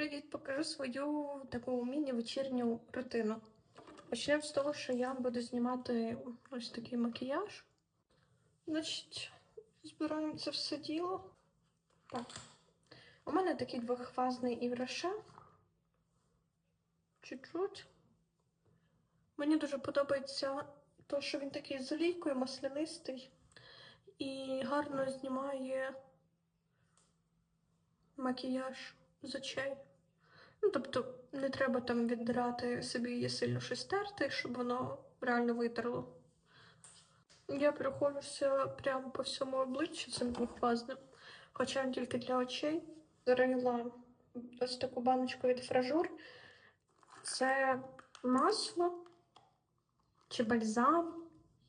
Привіт, покажу свою таку міні-вечірню рутину. Почнемо з того, що я буду знімати ось такий макіяж. Значить, збираємо це все діло. Так. У мене такий двохфазний івраше. Чуть-чуть. Мені дуже подобається те, що він такий з олійкою, маслянистий і гарно знімає макіяж з очей. Ну, тобто, не треба там віддирати собі її сильно щось терти, щоб воно реально витерло. Я проходжуся прямо по всьому обличчю цим двохфазним, хоча тільки для очей. Зарила ось таку баночку від фражур. Це масло чи бальзам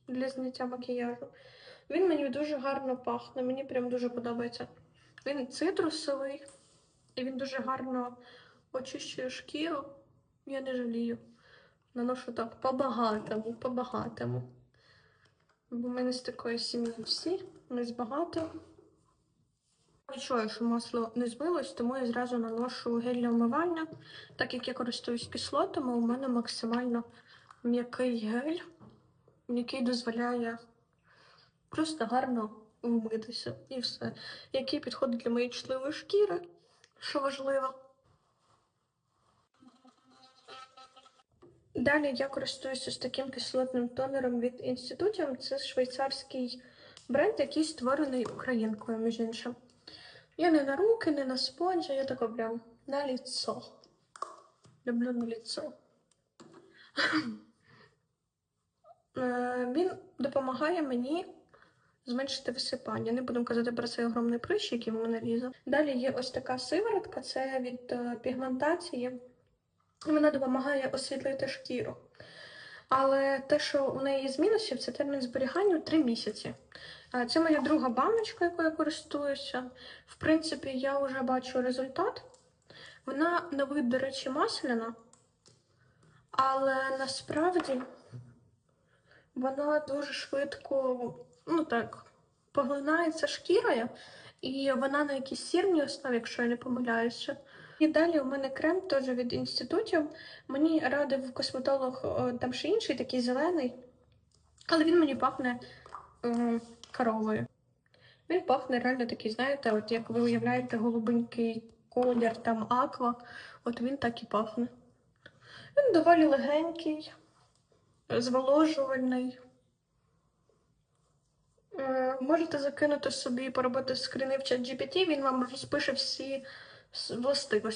для зняття макіяжу. Він мені дуже гарно пахне, мені прям дуже подобається. Він цитрусовий, і він дуже гарно очищує шкіру. Я не жалію. Наношу так по-багатому, по-багатому. Бо в мене з такої сім'ї всі, не з багато. Відчуваю, що масло не змилось, тому я зразу наношу гель для вмивання. Так як я користуюсь кислотами, у мене максимально м'який гель, який дозволяє просто гарно вмитися і все. Який підходить для моєї чутливої шкіри, що важливо. Далі я користуюся з таким кислотним тонером від інститутів. Це швейцарський бренд, який створений українкою, між іншим. Я не на руки, не на спонжі, я така прям на ліцо. Люблю на ліцо. Е, Він допомагає мені зменшити висипання. Не будемо казати про цей огромний прищ, який в мене лізе. Далі є ось така сиворотка, це від е, пігментації. Вона допомагає освітлити шкіру. Але те, що у неї мінусів, це термін зберігання 3 місяці. Це моя друга баночка, якою я користуюся. В принципі, я вже бачу результат. Вона на вид, до речі, масляна, але насправді вона дуже швидко, ну так, поглинається шкірою, і вона на якійсь сірній основі, якщо я не помиляюся. І далі у мене крем теж від інститутів. Мені радив косметолог там ще інший, такий зелений, але він мені пахне е, коровою. Він пахне реально такий, знаєте, от як ви уявляєте, голубенький колір, там аква, от він так і пахне. Він доволі легенький, зволожувальний. Е, Можете закинути собі, поробити скрини в чат GPT, він вам розпише всі z, z tego,